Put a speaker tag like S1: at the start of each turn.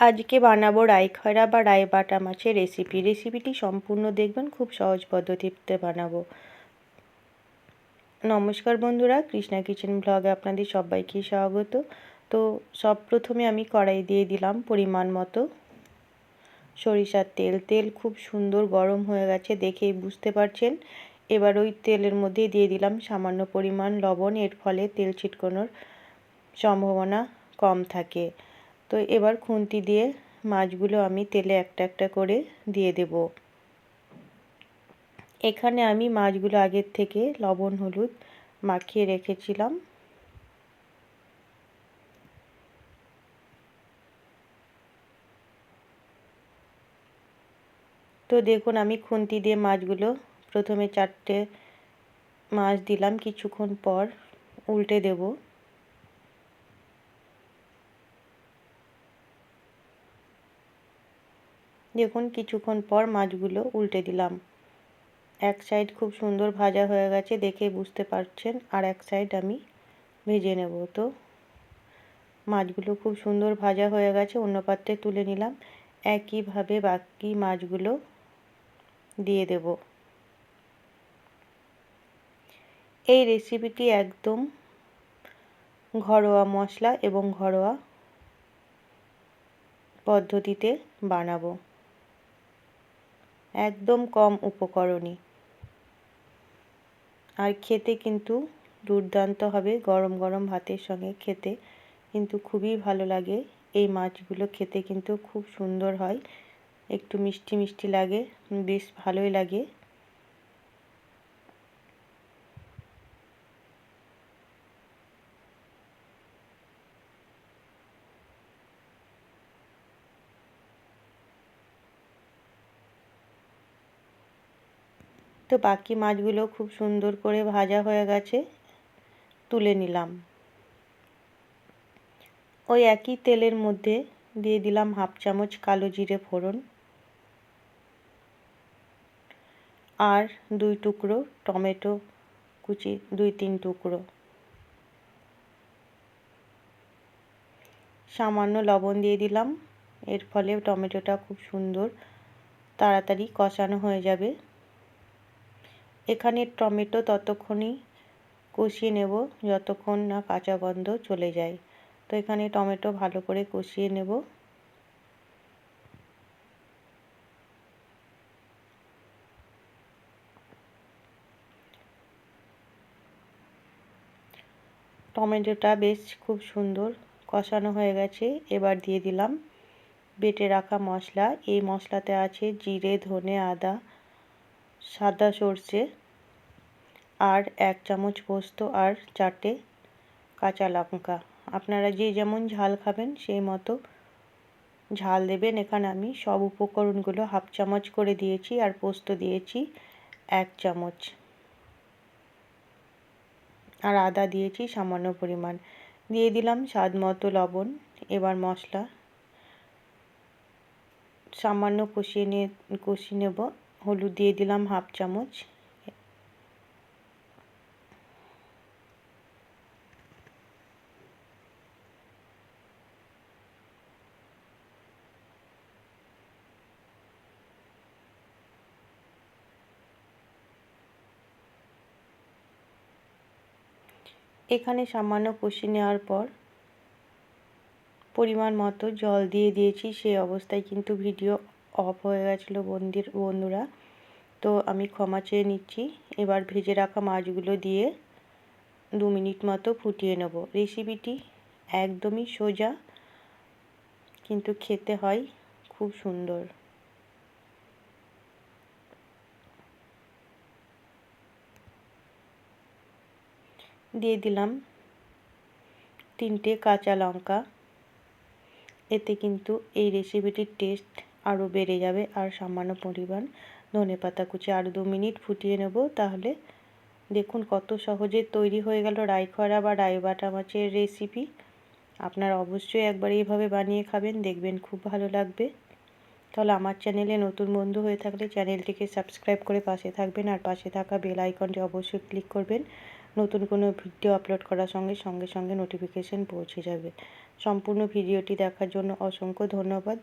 S1: আজকে বানাবো রাইখয়রা বা রাই বাটা মাছের রেসিপি রেসিপিটি সম্পূর্ণ দেখবেন, খুব সহজ পদ্ধতিতে বানাবো। নমস্কার বন্ধুরা, কৃষ্ণা কিচেন ব্লগে আপনাদের সবাইকে স্বাগত। তো সব প্রথমে আমি কড়াই দিয়ে দিলাম পরিমাণ মতো। সরিষার তেল তেল খুব সুন্দর গরম হয়ে গেছে, দেখেই বুঝতে পারছেন। এবার ওই তেলের মধ্যে দিয়ে দিলাম সামান্য পরিমাণ লবণ, এর ফলে তেল ছিটকানোর সম্ভাবনা কম থাকে। তো এবার খুন্তি দিয়ে মাছগুলো আমি তেলে একটা একটা করে দিয়ে দেব। এখানে আমি মাছগুলো আগের থেকে লবণ, হলুদ মাখিয়ে রেখেছিলাম। তো দেখুন, আমি খুন্তি দিয়ে মাছগুলো প্রথমে চারটে মাছ দিলাম, কিছুক্ষণ পর উল্টে দেবো। দেখুন, কিছুক্ষণ পর মাছগুলো উল্টে দিলাম। এক সাইড খুব সুন্দর ভাজা হয়ে গেছে, দেখে বুঝতে পারছেন, আর এক সাইড আমি ভেজে নেব। তো মাছগুলো খুব সুন্দর ভাজা হয়ে গেছে, অন্য পাত্রে তুলে নিলাম। একইভাবে বাকি মাছগুলো দিয়ে দেব। এই রেসিপিটি একদম ঘরোয়া মশলা এবং ঘরোয়া পদ্ধতিতে বানাবো। একদম কম উপকরণে আর খেতে কিন্তু দুর্দান্ত হবে গরম গরম ভাতের সঙ্গে খেতে। কিন্তু খুবই ভালো লাগে। এই মাছগুলো খেতে কিন্তু খুব সুন্দর হয়। একটু মিষ্টি মিষ্টি লাগে। বেশ ভালোই লাগে। তো বাকি মাছগুলো খুব সুন্দর করে ভাজা হয়ে গেছে, তুলে নিলাম। ওই একই তেলের মধ্যে দিয়ে দিলাম হাফ চামচ কালো জিরে ফোড়ন আর দুই টুকরো টমেটো কুচি, দুই তিন টুকরো। সামান্য লবণ দিয়ে দিলাম, এর ফলে টমেটোটা খুব সুন্দর, তাড়াতাড়ি কষানো হয়ে যাবে। এখানে টমেটো ততক্ষণই কষিয়ে নেব যতক্ষণ না কাঁচা গন্ধ চলে যায়। তো এখানে টমেটো ভালো করে কষিয়ে নেব। টমেটোটা বেশ খুব সুন্দর কষানো হয়ে গেছে। এবার দিয়ে দিলাম বেটে রাখা মশলা। এই মশলাতে আছে জিরে, ধনে, আদা সাদা সর্ষে আর এক চামচ পোস্ত আর চারটে কাঁচা লঙ্কা। আপনারা যে যেমন ঝাল খাবেন, সেই মতো ঝাল দেবেন। এখানে আমি সব উপকরণগুলো হাফ চামচ করে দিয়েছি আর পোস্ত দিয়েছি এক চামচ। আর আদা দিয়েছি সামান্য পরিমাণ। দিয়ে দিলাম স্বাদ মতো লবণ। এবার মশলা সামান্য কষিয়ে নিয়ে, কষিয়ে নেব। হলুদ দিয়ে দিলাম হাফ চামচ। এখানে সামান্য কষিয়ে নেওয়ার পর পরিমাণ মতো জল দিয়ে দিয়েছি, সেই অবস্থায় কিন্তু ভিডিও অফ হয়ে গেছিল বন্দির, বন্ধুরা। তো আমি ক্ষমা চেয়ে নিচ্ছি। এবার ভেজে রাখা মাছগুলো দিয়ে দু মিনিট মতো ফুটিয়ে নেব। রেসিপিটি একদমই সোজা, কিন্তু খেতে হয় খুব সুন্দর। দিয়ে দিলাম তিনটে কাঁচা লঙ্কা। এতে কিন্তু এই রেসিপিটির টেস্ট আরও বেড়ে যাবে। আর সামান্য পরিমাণ ধনে পাতা কুচি আর দু মিনিট ফুটিয়ে নেব। তাহলে দেখুন কত সহজে তৈরি হয়ে গেল রাইখরা বা রাইবাটা মাছের রেসিপি আপনারা অবশ্যই একবার এইভাবে বানিয়ে খাবেন, দেখবেন খুব ভালো লাগবে। তাহলে আমার চ্যানেলে নতুন বন্ধু হয়ে থাকলে চ্যানেলটিকে সাবস্ক্রাইব করে পাশে থাকবেন আর পাশে থাকা বেল আইকনটি অবশ্যই ক্লিক করবেন। নতুন কোনো ভিডিও আপলোড করার সঙ্গে সঙ্গে সঙ্গে নোটিফিকেশান পৌঁছে যাবে। সম্পূর্ণ ভিডিওটি দেখার জন্য অসংখ্য ধন্যবাদ।